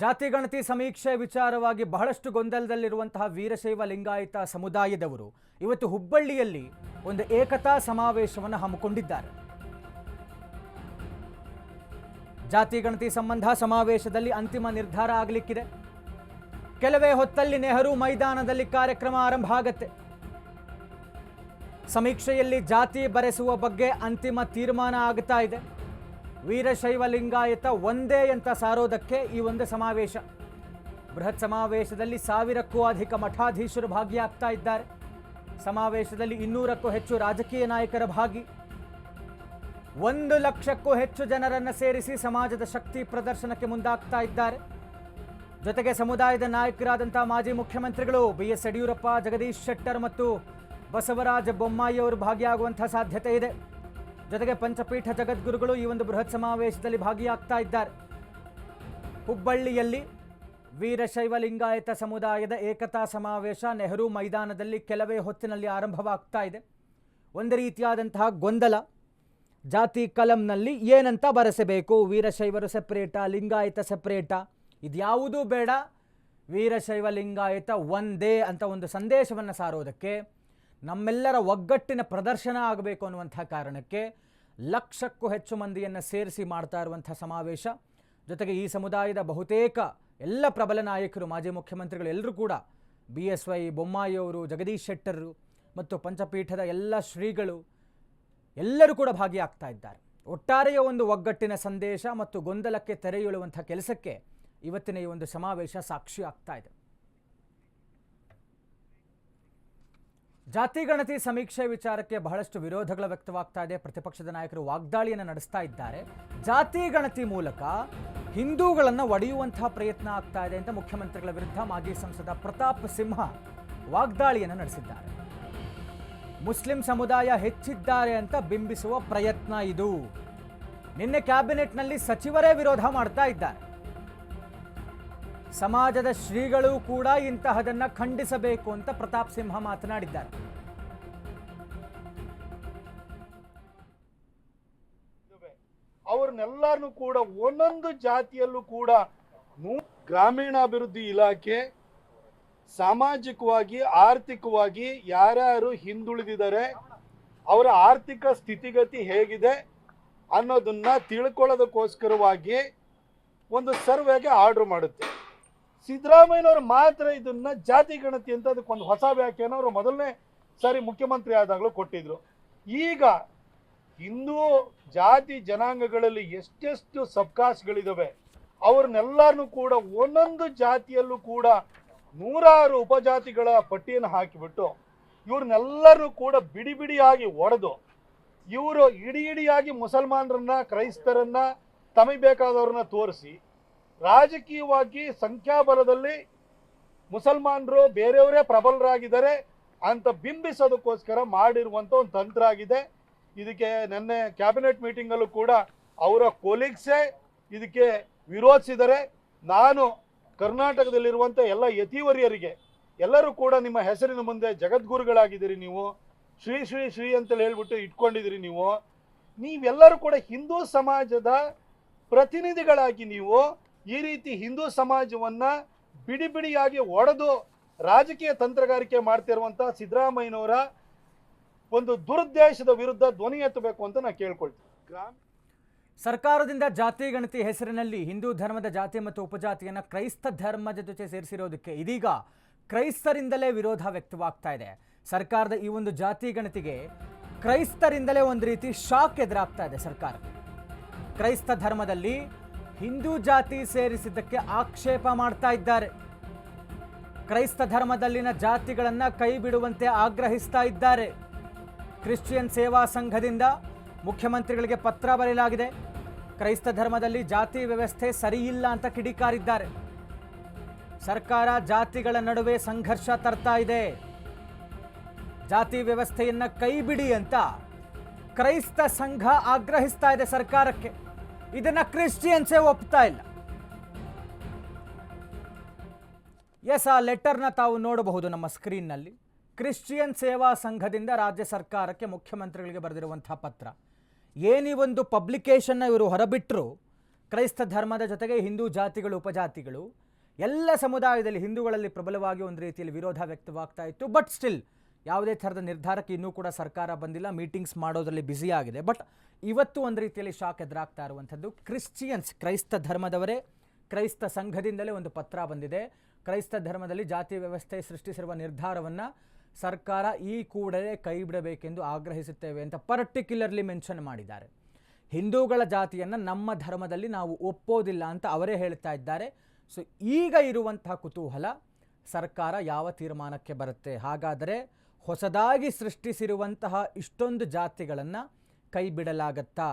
ಜಾತಿ ಗಣತಿ ಸಮೀಕ್ಷೆ ವಿಚಾರವಾಗಿ ಬಹಳಷ್ಟು ಗೊಂದಲದಲ್ಲಿರುವಂತಹ ವೀರಶೈವ ಲಿಂಗಾಯತ ಸಮುದಾಯದವರು ಇವತ್ತು ಹುಬ್ಬಳ್ಳಿಯಲ್ಲಿ ಒಂದು ಏಕತಾ ಸಮಾವೇಶವನ್ನು ಹಮ್ಮಿಕೊಂಡಿದ್ದಾರೆ. ಜಾತಿ ಗಣತಿ ಸಂಬಂಧ ಸಮಾವೇಶದಲ್ಲಿ ಅಂತಿಮ ನಿರ್ಧಾರ ಆಗಲಿಕ್ಕಿದೆ. ಕೆಲವೇ ಹೊತ್ತಲ್ಲಿ ನೆಹರು ಮೈದಾನದಲ್ಲಿ ಕಾರ್ಯಕ್ರಮ ಆರಂಭ ಆಗತ್ತೆ. ಸಮೀಕ್ಷೆಯಲ್ಲಿ ಜಾತಿ ಬರೆಸುವ ಬಗ್ಗೆ ಅಂತಿಮ ತೀರ್ಮಾನ ಆಗ್ತಾ ಇದೆ. ವೀರಶೈವ ಲಿಂಗಾಯತ ಒಂದೇ ಅಂತ ಸಾರೋದಕ್ಕೆ ಈ ಒಂದು ಸಮಾವೇಶ. ಬೃಹತ್ ಸಮಾವೇಶದಲ್ಲಿ ಸಾವಿರಕ್ಕೂ ಅಧಿಕ ಮಠಾಧೀಶರು ಭಾಗಿಯಾಗ್ತಾ ಇದ್ದಾರೆ. ಸಮಾವೇಶದಲ್ಲಿ ಇನ್ನೂರಕ್ಕೂ ಹೆಚ್ಚು ರಾಜಕೀಯ ನಾಯಕರ ಭಾಗಿ. ಒಂದು ಲಕ್ಷಕ್ಕೂ ಹೆಚ್ಚು ಜನರನ್ನು ಸೇರಿಸಿ ಸಮಾಜದ ಶಕ್ತಿ ಪ್ರದರ್ಶನಕ್ಕೆ ಮುಂದಾಗ್ತಾ ಇದ್ದಾರೆ. ಜೊತೆಗೆ ಸಮುದಾಯದ ನಾಯಕರಾದಂಥ ಮಾಜಿ ಮುಖ್ಯಮಂತ್ರಿಗಳು ಬಿ ಎಸ್ ಯಡಿಯೂರಪ್ಪ, ಜಗದೀಶ್ ಶೆಟ್ಟರ್ ಮತ್ತು ಬಸವರಾಜ ಬೊಮ್ಮಾಯಿ ಅವರು ಭಾಗಿಯಾಗುವಂತಹ ಸಾಧ್ಯತೆ ಇದೆ. ಜೊತೆಗೆ ಪಂಚಪೀಠ ಜಗದ್ಗುರುಗಳು ಈ ಒಂದು ಬೃಹತ್ ಸಮಾವೇಶದಲ್ಲಿ ಭಾಗಿಯಾಗ್ತಾ ಇದ್ದಾರೆ. ಹುಬ್ಬಳ್ಳಿಯಲ್ಲಿ ವೀರಶೈವ ಲಿಂಗಾಯತ ಸಮುದಾಯದ ಏಕತಾ ಸಮಾವೇಶ ನೆಹರು ಮೈದಾನದಲ್ಲಿ ಕೆಲವೇ ಹೊತ್ತಿನಲ್ಲಿ ಆರಂಭವಾಗ್ತಾ ಇದೆ. ಒಂದು ರೀತಿಯಾದಂತಹ ಗೊಂದಲ. ಜಾತಿ ಕಲಂನಲ್ಲಿ ಏನಂತ ಬರೆಸಬೇಕು? ವೀರಶೈವರು ಸೆಪ್ರೇಟಾ, ಲಿಂಗಾಯತ ಸೆಪ್ರೇಟಾ? ಇದ್ಯಾವುದೂ ಬೇಡ. ವೀರಶೈವ ಲಿಂಗಾಯತ ಒಂದೇ ಅಂತ ಒಂದು ಸಂದೇಶವನ್ನು ಸಾರೋದಕ್ಕೆ, ನಮ್ಮೆಲ್ಲರ ಒಗ್ಗಟ್ಟಿನ ಪ್ರದರ್ಶನ ಆಗಬೇಕು ಅನ್ನುವಂಥ ಕಾರಣಕ್ಕೆ ಲಕ್ಷಕ್ಕೂ ಹೆಚ್ಚು ಮಂದಿಯನ್ನು ಸೇರಿಸಿ ಮಾಡ್ತಾ ಇರುವಂಥ ಸಮಾವೇಶ. ಜೊತೆಗೆ ಈ ಸಮುದಾಯದ ಬಹುತೇಕ ಎಲ್ಲ ಪ್ರಬಲ ನಾಯಕರು, ಮಾಜಿ ಮುಖ್ಯಮಂತ್ರಿಗಳು ಎಲ್ಲರೂ ಕೂಡ ಬಿ ಎಸ್ ವೈ ಬೊಮ್ಮಾಯಿಯವರು ಜಗದೀಶ್ ಶೆಟ್ಟರು ಮತ್ತು ಪಂಚಪೀಠದ ಎಲ್ಲ ಶ್ರೀಗಳು ಎಲ್ಲರೂ ಕೂಡ ಭಾಗಿಯಾಗ್ತಾ ಇದ್ದಾರೆ. ಒಟ್ಟಾರೆಯ ಒಂದು ಒಗ್ಗಟ್ಟಿನ ಸಂದೇಶ ಮತ್ತು ಗೊಂದಲಕ್ಕೆ ತೆರೆಯುಳುವಂಥ ಕೆಲಸಕ್ಕೆ ಇವತ್ತಿನ ಈ ಒಂದು ಸಮಾವೇಶ ಸಾಕ್ಷಿ ಆಗ್ತಾ ಇದೆ. ಜಾತಿ ಗಣತಿ ಸಮೀಕ್ಷೆ ವಿಚಾರಕ್ಕೆ ಬಹಳಷ್ಟು ವಿರೋಧಗಳು ವ್ಯಕ್ತವಾಗ್ತಾ ಇದೆ. ಪ್ರತಿಪಕ್ಷದ ನಾಯಕರು ವಾಗ್ದಾಳಿಯನ್ನು ನಡೆಸ್ತಾ ಇದ್ದಾರೆ. ಜಾತಿ ಗಣತಿ ಮೂಲಕ ಹಿಂದೂಗಳನ್ನು ಒಡೆಯುವಂತಹ ಪ್ರಯತ್ನ ಆಗ್ತಾ ಇದೆ ಅಂತ ಮುಖ್ಯಮಂತ್ರಿಗಳ ವಿರುದ್ಧ ಮಾಜಿ ಸಂಸದ ಪ್ರತಾಪ್ ಸಿಂಹ ವಾಗ್ದಾಳಿಯನ್ನು ನಡೆಸಿದ್ದಾರೆ. ಮುಸ್ಲಿಂ ಸಮುದಾಯ ಹೆಚ್ಚಿದ್ದಾರೆ ಅಂತ ಬಿಂಬಿಸುವ ಪ್ರಯತ್ನ ಇದು. ನಿನ್ನೆ ಕ್ಯಾಬಿನೆಟ್ನಲ್ಲಿ ಸಚಿವರೇ ವಿರೋಧ ಮಾಡ್ತಾ ಇದ್ದಾರೆ. ಸಮಾಜದ ಶ್ರೀಗಳು ಕೂಡ ಇಂತಹದನ್ನ ಖಂಡಿಸಬೇಕು ಅಂತ ಪ್ರತಾಪ್ ಸಿಂಹ ಮಾತನಾಡಿದ್ದಾರೆ. ಅವ್ರನ್ನೆಲ್ಲರನ್ನು ಕೂಡ ಒಂದೊಂದು ಜಾತಿಯಲ್ಲೂ ಕೂಡ ಗ್ರಾಮೀಣಾಭಿವೃದ್ಧಿ ಇಲಾಖೆ ಸಾಮಾಜಿಕವಾಗಿ, ಆರ್ಥಿಕವಾಗಿ ಯಾರ್ಯಾರು ಹಿಂದುಳಿದಿದ್ದಾರೆ, ಅವರ ಆರ್ಥಿಕ ಸ್ಥಿತಿಗತಿ ಹೇಗಿದೆ ಅನ್ನೋದನ್ನ ತಿಳ್ಕೊಳ್ಳೋದಕ್ಕೋಸ್ಕರವಾಗಿ ಒಂದು ಸರ್ವೆಗೆ ಆರ್ಡರ್ ಮಾಡುತ್ತೆ. ಸಿದ್ದರಾಮಯ್ಯನವರು ಮಾತ್ರ ಇದನ್ನ ಜಾತಿ ಗಣತಿ ಅಂತ ಅದಕ್ಕೊಂದು ಹೊಸ ವ್ಯಾಖ್ಯಾನ ಅವರು ಮೊದಲನೇ ಸಾರಿ ಮುಖ್ಯಮಂತ್ರಿ ಆದಾಗಲೂ ಕೊಟ್ಟಿದ್ರು. ಈಗ ಹಿಂದೂ ಜಾತಿ ಜನಾಂಗಗಳಲ್ಲಿ ಎಷ್ಟೆಷ್ಟು ಸಬ್ಕಾಸ್ಗಳಿದ್ದಾವೆ ಅವ್ರನ್ನೆಲ್ಲರನ್ನು ಕೂಡ ಒಂದೊಂದು ಜಾತಿಯಲ್ಲೂ ಕೂಡ ನೂರಾರು ಉಪಜಾತಿಗಳ ಪಟ್ಟಿಯನ್ನು ಹಾಕಿಬಿಟ್ಟು ಇವ್ರನ್ನೆಲ್ಲರೂ ಕೂಡ ಬಿಡಿ ಬಿಡಿಯಾಗಿ ಒಡೆದು, ಇವರು ಇಡಿ ಇಡಿಯಾಗಿ ಮುಸಲ್ಮಾನರನ್ನ, ಕ್ರೈಸ್ತರನ್ನ, ತಮಗೆ ಬೇಕಾದವ್ರನ್ನ ತೋರಿಸಿ ರಾಜಕೀಯವಾಗಿ ಸಂಖ್ಯಾಬಲದಲ್ಲಿ ಮುಸಲ್ಮಾನರು ಬೇರೆಯವರೇ ಪ್ರಬಲರಾಗಿದ್ದಾರೆ ಅಂತ ಬಿಂಬಿಸೋದಕ್ಕೋಸ್ಕರ ಮಾಡಿರುವಂಥ ಒಂದು ತಂತ್ರ ಆಗಿದೆ. ಇದಕ್ಕೆ ನಿನ್ನೆ ಕ್ಯಾಬಿನೆಟ್ ಮೀಟಿಂಗಲ್ಲೂ ಕೂಡ ಅವರ ಕೊಲೀಗ್ಸೇ ಇದಕ್ಕೆ ವಿರೋಧಿಸಿದರೆ ನಾನು ಕರ್ನಾಟಕದಲ್ಲಿರುವಂಥ ಎಲ್ಲ ಯತಿವರಿಯರಿಗೆ ಎಲ್ಲರೂ ಕೂಡ ನಿಮ್ಮ ಹೆಸರಿನ ಮುಂದೆ ಜಗದ್ಗುರುಗಳಾಗಿದ್ದೀರಿ ನೀವು. ಶ್ರೀ ಶ್ರೀ ಶ್ರೀ ಅಂತೇಳಿ ಹೇಳ್ಬಿಟ್ಟು ಇಟ್ಕೊಂಡಿದ್ದೀರಿ ನೀವು. ನೀವೆಲ್ಲರೂ ಕೂಡ ಹಿಂದೂ ಸಮಾಜದ ಪ್ರತಿನಿಧಿಗಳಾಗಿ ನೀವು ಈ ರೀತಿ ಹಿಂದೂ ಸಮಾಜವನ್ನ ಬಿಡಿ ಬಿಡಿಯಾಗಿ ಒಡೆದು ರಾಜಕೀಯ ತಂತ್ರಗಾರಿಕೆ ಮಾಡ್ತಿರುವಂಥ ಸಿದ್ದರಾಮಯ್ಯನವರ ಒಂದು ದುರುದ್ದೇಶದ ವಿರುದ್ಧ ಧ್ವನಿ ಎತ್ತಬೇಕು ಅಂತ ನಾನು ಕೇಳ್ಕೊಳ್ತೀನಿ. ಸರ್ಕಾರದಿಂದ ಜಾತಿ ಗಣತಿ ಹೆಸರಿನಲ್ಲಿ ಹಿಂದೂ ಧರ್ಮದ ಜಾತಿ ಮತ್ತು ಉಪಜಾತಿಯನ್ನು ಕ್ರೈಸ್ತ ಧರ್ಮದ ಜೊತೆ ಸೇರಿಸಿರೋದಕ್ಕೆ ಇದೀಗ ಕ್ರೈಸ್ತರಿಂದಲೇ ವಿರೋಧ ವ್ಯಕ್ತವಾಗ್ತಾ ಇದೆ. ಸರ್ಕಾರದ ಈ ಒಂದು ಜಾತಿ ಗಣತಿಗೆ ಕ್ರೈಸ್ತರಿಂದಲೇ ಒಂದು ರೀತಿ ಶಾಕ್ ಎದುರಾಗ್ತಾ ಇದೆ ಸರ್ಕಾರ ಕ್ರೈಸ್ತ ಧರ್ಮದಲ್ಲಿ ಹಿಂದೂ ಜಾತಿ ಸೇರಿಸಿದ್ದಕ್ಕೆ ಆಕ್ಷೇಪ ಮಾಡ್ತಾ ಇದ್ದಾರೆ. ಕ್ರೈಸ್ತ ಧರ್ಮದಲ್ಲಿನ ಜಾತಿಗಳನ್ನು ಕೈ ಬಿಡುವಂತೆ ಆಗ್ರಹಿಸ್ತಾ ಇದ್ದಾರೆ. ಕ್ರಿಶ್ಚಿಯನ್ ಸೇವಾ ಸಂಘದಿಂದ ಮುಖ್ಯಮಂತ್ರಿಗಳಿಗೆ ಪತ್ರ ಬರೆಯಲಾಗಿದೆ. ಕ್ರೈಸ್ತ ಧರ್ಮದಲ್ಲಿ ಜಾತಿ ವ್ಯವಸ್ಥೆ ಸರಿಯಿಲ್ಲ ಅಂತ ಕಿಡಿಕಾರಿದ್ದಾರೆ. ಸರ್ಕಾರ ಜಾತಿಗಳ ನಡುವೆ ಸಂಘರ್ಷ ತರ್ತಾ ಇದೆ. ಜಾತಿ ವ್ಯವಸ್ಥೆಯನ್ನು ಕೈ ಬಿಡಿ ಅಂತ ಕ್ರೈಸ್ತ ಸಂಘ ಆಗ್ರಹಿಸ್ತಾ ಇದೆ ಸರ್ಕಾರಕ್ಕೆ. ಇದನ್ನ ಕ್ರಿಶ್ಚಿಯನ್ಸೇ ಒಪ್ತಾ ಇಲ್ಲ. ಎಸ್ ಆ ಲೆಟರ್ನ ತಾವು ನೋಡಬಹುದು ನಮ್ಮ ಸ್ಕ್ರೀನ್ನಲ್ಲಿ ಕ್ರಿಶ್ಚಿಯನ್ ಸೇವಾ ಸಂಘದಿಂದ ರಾಜ್ಯ ಸರ್ಕಾರಕ್ಕೆ ಮುಖ್ಯಮಂತ್ರಿಗಳಿಗೆ ಬರೆದಿರುವಂಥ ಪತ್ರ. ಏನೀ ಒಂದು ಪಬ್ಲಿಕೇಶನ್ನ ಇವರು ಹೊರಬಿಟ್ಟರು ಕ್ರೈಸ್ತ ಧರ್ಮದ ಜೊತೆಗೆ ಹಿಂದೂ ಜಾತಿಗಳು, ಉಪಜಾತಿಗಳು, ಎಲ್ಲ ಸಮುದಾಯದಲ್ಲಿ ಹಿಂದೂಗಳಲ್ಲಿ ಪ್ರಬಲವಾಗಿ ಒಂದು ರೀತಿಯಲ್ಲಿ ವಿರೋಧ ವ್ಯಕ್ತವಾಗ್ತಾ ಇತ್ತು ಬಟ್ ಸ್ಟಿಲ್ ಯಾವುದೇ ಥರದ ನಿರ್ಧಾರಕ್ಕೆ ಇನ್ನೂ ಕೂಡ ಸರ್ಕಾರ ಬಂದಿಲ್ಲ ಮೀಟಿಂಗ್ಸ್ ಮಾಡೋದರಲ್ಲಿ ಬ್ಯುಸಿ ಆಗಿದೆ. ಬಟ್ ಇವತ್ತು ಒಂದು ರೀತಿಯಲ್ಲಿ ಶಾಕ್ ಎದುರಾಗ್ತಾ ಇರುವಂಥದ್ದು ಕ್ರಿಶ್ಚಿಯನ್ಸ್ ಕ್ರೈಸ್ತ ಧರ್ಮದವರೇ, ಕ್ರೈಸ್ತ ಸಂಘದಿಂದಲೇ ಒಂದು ಪತ್ರ ಬಂದಿದೆ. ಕ್ರೈಸ್ತ ಧರ್ಮದಲ್ಲಿ ಜಾತಿ ವ್ಯವಸ್ಥೆ ಸೃಷ್ಟಿಸಿರುವ ನಿರ್ಧಾರವನ್ನು ಸರ್ಕಾರ ಈ ಕೂಡಲೇ ಕೈ ಬಿಡಬೇಕೆಂದು ಆಗ್ರಹಿಸುತ್ತೇವೆ ಅಂತ ಪರ್ಟಿಕ್ಯುಲರ್ಲಿ ಮೆನ್ಷನ್ ಮಾಡಿದ್ದಾರೆ. ಹಿಂದೂಗಳ ಜಾತಿಯನ್ನು ನಮ್ಮ ಧರ್ಮದಲ್ಲಿ ನಾವು ಒಪ್ಪೋದಿಲ್ಲ ಅಂತ ಅವರೇ ಹೇಳ್ತಾ ಇದ್ದಾರೆ. ಸೊ ಈಗ ಇರುವಂತಹ ಕುತೂಹಲ ಸರ್ಕಾರ ಯಾವ ತೀರ್ಮಾನಕ್ಕೆ ಬರುತ್ತೆ? ಹಾಗಾದರೆ ಹೊಸದಾಗಿ ಸೃಷ್ಟಿಸಿರುವಂತಹ ಇಷ್ಟೊಂದು ಜಾತಿಗಳನ್ನು ಕೈ ಬಿಡಲಾಗತ್ತಾ